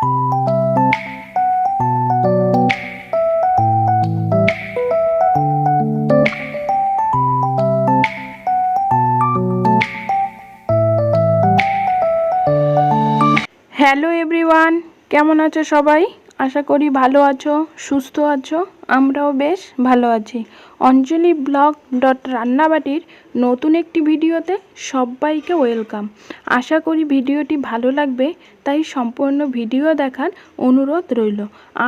Hello everyone কেমন আছো সবাই? আশা করি ভালো আছো সুস্থ আছো। আমরাও বেশ ভালো আছি। অঞ্জলি ব্লগ ডট রান্নাবাটির নতুন একটি ভিডিওতে সবাইকে ওয়েলকাম। আশা করি ভিডিওটি ভালো লাগবে, তাই সম্পূর্ণ ভিডিও দেখার অনুরোধ রইল।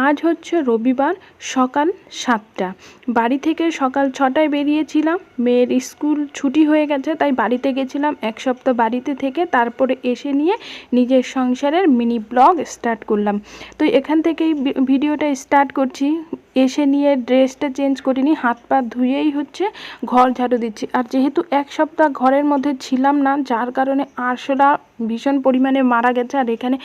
আজ হচ্ছে রবিবার, সকাল সাতটা। বাড়ি থেকে সকাল ছটায় বেরিয়েছিলাম। মেয়ের স্কুল ছুটি হয়ে গেছে, তাই বাড়িতে গেছিলাম। এক সপ্তাহ বাড়িতে থেকে তারপরে এসে নিয়ে নিজের সংসারের মিনি ব্লগ স্টার্ট করলাম। তো এখান থেকেই ভিডিওটা স্টার্ট করছি। এসে নিয়ে ড্রেসটা চেঞ্জ করিনি, হাত পা ধুয়েই হচ্ছে ঘর ঝাড়ু দিচ্ছি। আর যেহেতু এক সপ্তাহ ঘরের মধ্যে ছিলাম না, যার কারণে আরশোলা ভীষণ পরিমাণে মারা গেছে আর এখানে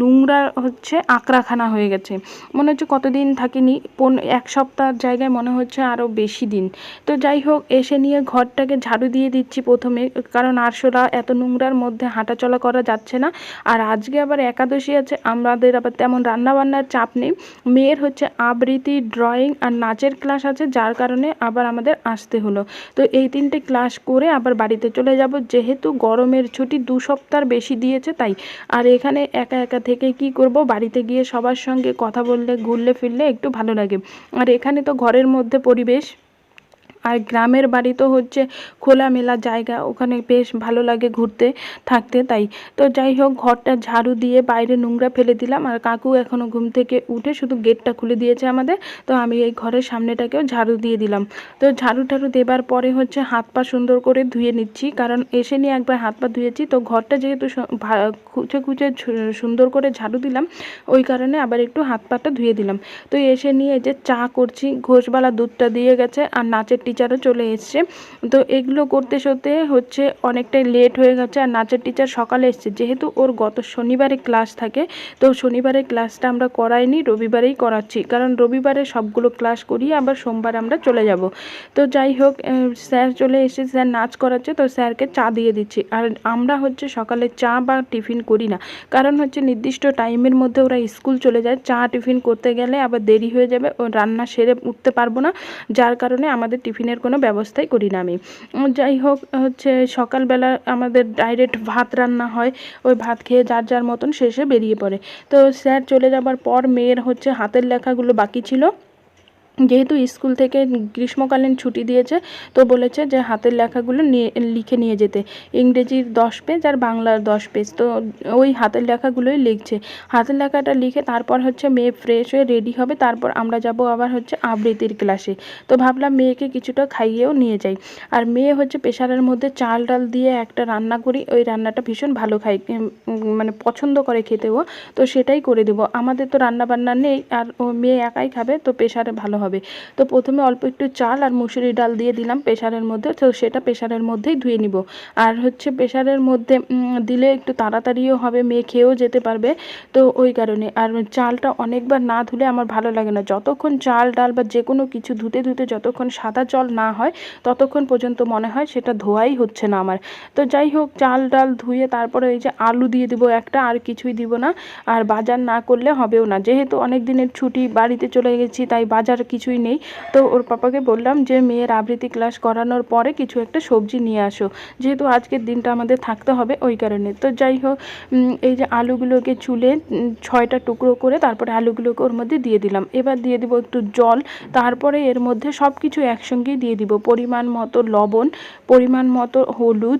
নোংরা হচ্ছে আঁকড়াখানা হয়ে গেছে। মনে হচ্ছে কতদিন থাকিনি, পন, এক সপ্তাহের জায়গায় মনে হচ্ছে আরও বেশি দিন। তো যাই হোক, এসে নিয়ে ঘরটাকে ঝাড়ু দিয়ে দিচ্ছি প্রথমে, কারণ আরশোলা এত নোংরার মধ্যে হাঁটাচলা করা যাচ্ছে না। আর আজকে আবার একাদশী আছে, আমাদের আবার তেমন রান্নাবান্নার চাপ নেই। মেয়ের হচ্ছে আবৃত্তি, ড্রয়িং আর নাচের ক্লাস আছে, যার কারণে আবার আমাদের আসতে হলো। তো এই তিনটে ক্লাস করে আবার বাড়িতে চলে যাব, যেহেতু গরমের ছুটি দু সপ্তাহ বেশি দিয়েছে, তাই। আর এখানে একা একা থেকে কি করব? বাড়িতে গিয়ে সবার সঙ্গে কথা বললে, ঘুরলে, ফিরলে একটু ভালো লাগে। আর এখানে তো ঘরের মধ্যে পরিবেশ। আর গ্রামের বাড়ি তো হচ্ছে খোলামেলা জায়গা, ওখানে বেশ ভালো লাগে ঘুরতে, থাকতে তাই। তো যাই হোক, ঘরটা ঝাড়ু দিয়ে বাইরে নোংরা ফেলে দিলাম আর কাকু এখনও ঘুম থেকে উঠে শুধু গেটটা খুলে দিয়েছে আমাদের, তো আমি এই ঘরের সামনেটাকেও ঝাড়ু দিয়ে দিলাম। তো ঝাড়ু ঠাড়ু দেবার পরে হচ্ছে হাত পা সুন্দর করে ধুয়ে নিচ্ছি, কারণ এসে নিয়ে একবার হাত পা ধুয়েছি, তো ঘরটা যেহেতু খুঁচে খুঁচে সুন্দর করে ঝাড়ু দিলাম, ওই কারণে আবার একটু হাত পাটা ধুয়ে দিলাম। তো এসে নিয়ে যে চা করছি, ঘোষবালা দুধটা দিয়ে গেছে আর নাচের টিচারও চলে এসছে। তো এগুলো করতে করতে হচ্ছে অনেকটাই লেট হয়ে গেছে আর নাচের টিচার সকালে এসছে। যেহেতু ওর গত শনিবারে ক্লাস থাকে, তো শনিবারের ক্লাসটা আমরা করাইনি, রবিবারেই করাচ্ছি। কারণ রবিবারে সবগুলো ক্লাস করিয়ে আবার সোমবার আমরা চলে যাব। তো যাই হোক স্যার চলে এসে স্যার নাচ করাচ্ছে, তো স্যারকে চা দিয়ে দিচ্ছি। আর আমরা হচ্ছে সকালে চা বা টিফিন করি না। কারণ হচ্ছে নির্দিষ্ট টাইমের মধ্যে ওরা স্কুল চলে যায়। চা, টিফিন করতে গেলে আবার দেরি হয়ে যাবে, ও রান্না সেরে উঠতে পারব না। যার কারণে আমাদের টিফিনের কোনো ব্যবস্থাই করি না আমি। যাই হোক, হচ্ছে সকালবেলা আমাদের ডাইরেক্ট ভাত রান্না হয়। ওই ভাত খেয়ে যার যার মতন শেষে বেরিয়ে পড়ে। তো স্যার চলে যাবার পর মেয়ের হচ্ছে হাতের লেখাগুলো বাকি ছিল। যেহেতু স্কুল থেকে গ্রীষ্মকালীন ছুটি দিয়েছে, তো বলেছে যে হাতের লেখাগুলো নিয়ে, লিখে নিয়ে যেতে। ইংরেজির দশ পেজ আর বাংলার দশ পেজ, তো ওই হাতের লেখাগুলোই লিখছে। হাতের লেখাটা লিখে তারপর হচ্ছে মেয়ে ফ্রেশ হয়ে রেডি হবে, তারপর আমরা যাব আবার হচ্ছে আবৃত্তির ক্লাসে তো ভাবলাম মেয়েকে কিছুটা খাইয়েও নিয়ে যাই। আর মেয়ে হচ্ছে প্রেশারের মধ্যে চাল ডাল দিয়ে একটা রান্না করি, ওই রান্নাটা ভীষণ ভালো খাই মানে পছন্দ করে খেতেও তো সেটাই করে দেবো। আমাদের তো রান্না বান্না নেই, আর ও মেয়ে একাই খাবে, তো প্রেশারে ভালো হবে। তো প্রথমে অল্প একটু চাল আর মুসুরি ডাল দিয়ে দিলাম প্রেশারের মধ্যে। তো সেটা প্রেশারের মধ্যেই ধুয়ে নিব। আর হচ্ছে প্রেশারের মধ্যে দিলে একটু তাড়াতাড়িও হবে, মেয়ে খেয়েও যেতে পারবে। তো ওই কারণে। আর চালটা অনেকবার না ধুলে আমার ভালো লাগে না। যতক্ষণ চাল, ডাল বা যে কোনো কিছু ধুতে ধুতে যতক্ষণ সাদা জল না হয়, ততক্ষণ পর্যন্ত মনে হয় সেটা ধোয়াই হচ্ছে না আমার। তো যাই হোক, চাল, ডাল ধুয়ে তারপরে এই যে আলু দিয়ে দিব একটা, আর কিছুই দিব না। আর বাজার না করলে হবেও না। যেহেতু অনেক দিনের ছুটি, বাড়িতে চলে গেছি, তাই বাজার কিছুই নেই। তো ওর পাপাকে বললাম যে, মেয়ের আবৃত্তি ক্লাস করানোর পরে কিছু একটা সবজি নিয়ে আসো। যেহেতু আজকের দিনটা আমাদের থাকতে হবে ওই কারণে। তো যাই হোক এই যে আলুগুলোকে চুলে ছয়টা টুকরো করে তারপরে আলুগুলোকে ওর মধ্যে দিয়ে দিলাম। এবার দিয়ে দিব একটু জল, তারপরে এর মধ্যে সব কিছু একসঙ্গেই দিয়ে দিব। পরিমাণ মতো লবণ, পরিমাণ মতো হলুদ,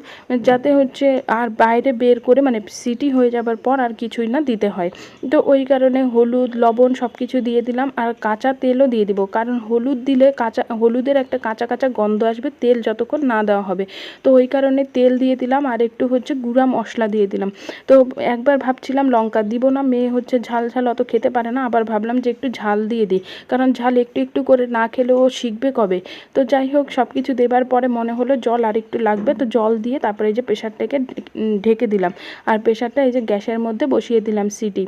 যাতে হচ্ছে আর বাইরে বের করে মানে সিটি হয়ে যাবার পর আর কিছুই না দিতে হয়। তো ওই কারণে হলুদ, লবণ সব কিছু দিয়ে দিলাম। আর কাঁচা তেলও দিয়ে দিব। কারণ হলুদ দিলে কাঁচা, হলুদের একটা কাঁচা কাঁচা গন্ধ আসবে, তেল যতক্ষণ না দেওয়া হবে। তো ওই কারণে তেল দিয়ে দিলাম, আর একটু হচ্ছে গুঁড়া মশলা দিয়ে দিলাম। তো একবার ভাবছিলাম লঙ্কা দিব না, মেয়ে হচ্ছে ঝাল ঝাল অত খেতে পারে না, আবার ভাবলাম যে একটু ঝাল দিয়ে দিই। কারণ ঝাল একটু একটু করে না খেলে ও শিখবে কবে? তো যাই হোক সব কিছু দেবার পরে মনে হলো জল আর একটু লাগবে, তো জল দিয়ে তারপরে এই যে প্রেশারটাকে ঢেকে দিলাম। আর প্রেশারটা এই যে গ্যাসের মধ্যে বসিয়ে দিলাম সিটি।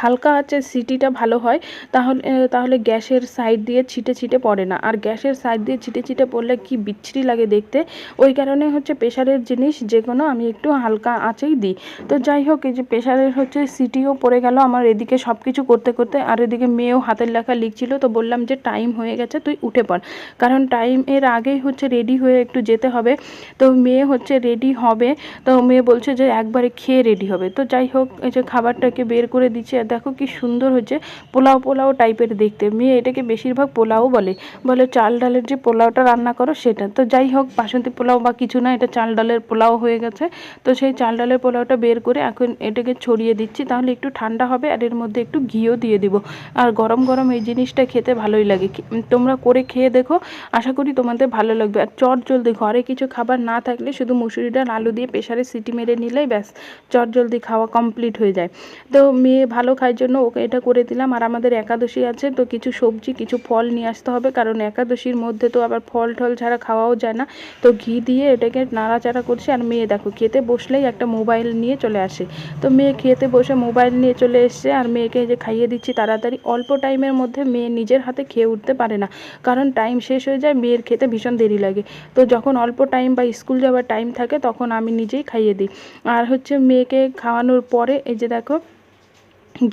হালকা আছে সিটিটা ভালো হয়, তাহলে তাহলে গ্যাসের সাইড দিয়ে ছিটে ছিটে পড়ে না। আর গ্যাসের সাইড দিয়ে ছিটে ছিটে পড়লে কি বিচ্ছিরি লাগে দেখতে? ওই কারণে হচ্ছে প্রেশারের জিনিস যে কোনো আমি একটু হালকা আঁচেই দিই। তো যাই হোক, এই যে প্রেশারের হচ্ছে সিটিও পড়ে গেল আমার এদিকে সব কিছু করতে করতে। আর এদিকে মেয়েও হাতের লেখা লিখছিল, তো বললাম যে টাইম হয়ে গেছে, তুই উঠে পড়। কারণ টাইম এর আগেই হচ্ছে রেডি হয়ে একটু যেতে হবে। তো মেয়ে হচ্ছে রেডি হবে। তো মেয়ে বলছে যে একবারে খেয়ে রেডি হবে। তো যাই হোক, এই যে খাবারটাকে বের করে দিচ্ছি দেখো কি সুন্দর হয়েছে পোলাও পোলাও টাইপের দেখতে। মেয়ে এটাকে বেশিরভাগ পোলাও বলে। বলে চাল ডালের যে পোলাওটা রান্না করো সেটা। তো যাই হোক, বাসন্তী পোলাও বা কিছু না, এটা চাল ডালের পোলাও হয়ে গেছে। তো সেই চাল ডালের পোলাওটা বের করে এখন এটাকে ছড়িয়ে দিচ্ছি, তাহলে একটু ঠান্ডা হবে আর এর মধ্যে একটু ঘিও দিয়ে দিব। আর গরম গরম এই জিনিসটা খেতে ভালোই লাগে। তোমরা করে খেয়ে দেখো, আশা করি তোমাদের ভালো লাগবে। আর চট জলদি ঘরে কিছু খাবার না থাকলে শুধু মুসুরি ডাল আলু দিয়ে প্রেশারে সিটি মেরে নিলেই ব্যাস, চট জলদি খাওয়া কমপ্লিট হয়ে যায়। তো মেয়ে ভালো খায় জন্য ওকে এটা করে দিলাম। আর আমাদের একাদশী আছে, তো কিছু সবজি, কিছু ফল নিয়ে আসতে হবে। কারণ একাদশীর মধ্যে তো আবার ফল টল ছাড়া খাওয়াও যায় না। তো ঘি দিয়ে এটাকে নাড়াচাড়া করছে। আর মেয়ে দেখো, খেতে বসলেই একটা মোবাইল নিয়ে চলে আসে। তো মেয়ে খেতে বসে মোবাইল নিয়ে চলে এসছে। আর মেয়েকে যে খাইয়ে দিচ্ছি তাড়াতাড়ি। অল্প টাইমের মধ্যে মেয়ে নিজের হাতে খেয়ে উঠতে পারে না। কারণ টাইম শেষ হয়ে যায়, মেয়ের খেতে ভীষণ দেরি লাগে। তো যখন অল্প টাইম বা স্কুল যাওয়ার টাইম থাকে, তখন আমি নিজেই খাইয়ে দিই। আর হচ্ছে মেয়েকে খাওয়ানোর পরে, এই যে দেখো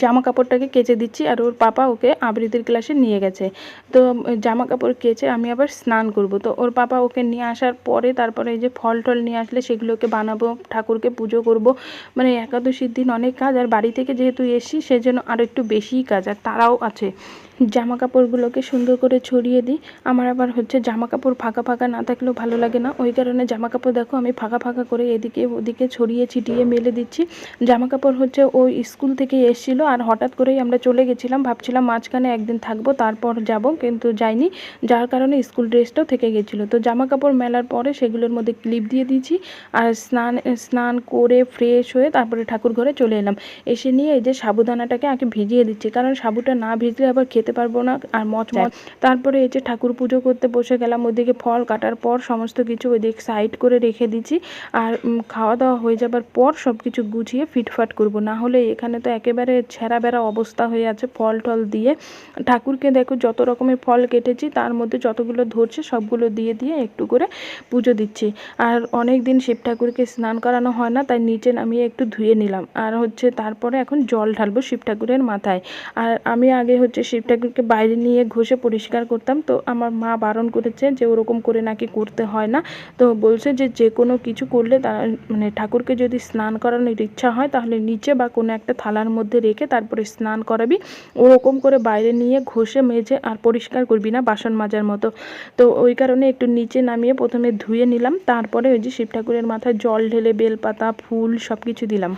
জামা কাপড়টাকে কেচে দিচ্ছি আর ওর পাপা ওকে আবৃত্তির ক্লাসে নিয়ে গেছে। তো জামা কাপড় কেচে আমি আবার স্নান করব। তো ওর পাপা ওকে নিয়ে আসার পরে তারপরে এই যে ফল টল নিয়ে আসলে সেগুলোকে বানাবো, ঠাকুরকে পুজো করব। মানে একাদশীর দিন অনেক কাজ আর বাড়ি থেকে যেহেতু এসি সেজন্য আরও একটু বেশিই কাজ আর তারাও আছে। জামা কাপড়গুলোকে সুন্দর করে ছড়িয়ে দিই। আমার আবার হচ্ছে জামা কাপড় ফাঁকা ফাঁকা না থাকলেও ভালো লাগে না। ওই কারণে জামা কাপড় দেখো, আমি ফাঁকা ফাঁকা করে এদিকে ওদিকে ছড়িয়ে ছিটিয়ে মেলে দিচ্ছি। জামা কাপড় হচ্ছে ওই স্কুল থেকে এসেছিল আর হঠাৎ করেই আমরা চলে গেছিলাম। ভাবছিলাম মাঝখানে একদিন থাকব, তারপর যাব, কিন্তু যাইনি। যার কারণে স্কুল ড্রেসটাও থেকে গেছিল। তো জামা কাপড় মেলার পরে সেগুলোর মধ্যে ক্লিপ দিয়ে দিয়েছি আর স্নান স্নান করে ফ্রেশ হয়ে তারপরে ঠাকুর ঘরে চলে এলাম। এসে নিয়ে এই যে সাবুদানাটাকে আগে ভিজিয়ে দিচ্ছি। কারণ সাবুটা না ভিজলে আবার খেতে পারব না আর মচমচ তারপরে এই যে ঠাকুর পুজো করতে বসে গেলাম ওদিকে ফল কাটার পর সমস্ত কিছু ওইদিকে সাইড করে রেখে দিচ্ছি আর খাওয়া দাওয়া হয়ে যাবার পর সব কিছু গুছিয়ে ফিটফাট করব। না হলে এখানে তো একেবারে ছেঁড়া বেড়া অবস্থা হয়ে আছে ফল টল দিয়ে। ঠাকুরকে দেখো যত রকমের ফল কেটেছি তার মধ্যে যতগুলো ধরছে সবগুলো দিয়ে দিয়ে একটু করে পুজো দিচ্ছি। আর অনেক দিন শিব ঠাকুরকে স্নান করানো হয় না তাই নিচে নামিয়ে একটু ধুয়ে নিলাম। আর হচ্ছে তারপরে এখন জল ঢালবো শিব ঠাকুরের মাথায়। আর আমি আগে হচ্ছে শিব ঠাকুরকে বাইরে নিয়ে ঘষে পরিষ্কার করতাম। তো আমার মা বারণ করেছে যে ওরকম করে নাকি করতে হয় না। তো বলছে যে যে কোনো কিছু করলে তার মানে ঠাকুরকে যদি স্নান করানোর ইচ্ছা হয় তাহলে নিচে বা কোনো একটা থালার মধ্যে রেখে তারপরে স্নান করাবি। ওরকম করে বাইরে নিয়ে ঘষে মেজে আর পরিষ্কার করবি না বাসন মাজার মতো। তো ওই কারণে একটু নিচে নামিয়ে প্রথমে ধুয়ে নিলাম। তারপরে ওই যে শিব ঠাকুরের মাথায় জল ঢেলে বেলপাতা, ফুল সব কিছু দিলাম।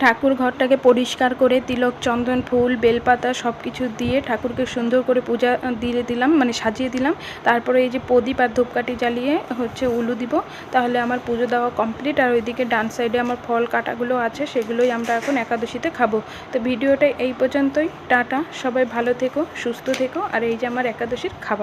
ঠাকুর ঘরটাকে পরিষ্কার করে, তিলক, চন্দন, ফুল, বেলপাতা সব কিছু দিয়ে ঠাকুরকে সুন্দর করে পূজা দিয়ে দিলাম মানে সাজিয়ে দিলাম। তারপরে এই যে প্রদীপ আর ধূপকাঠি জ্বালিয়ে হচ্ছে উলু দিব। তাহলে আমার পুজো দেওয়া কমপ্লিট আর ওইদিকে ডান সাইডে আমার ফল কাটাগুলো আছে, সেগুলোই আমরা এখন একাদশীতে খাব। তো ভিডিওটা এই পর্যন্তই, টাটা, সবাই ভালো থেকো, সুস্থ থেকো, আর এই যে আমার একাদশীর খাবার।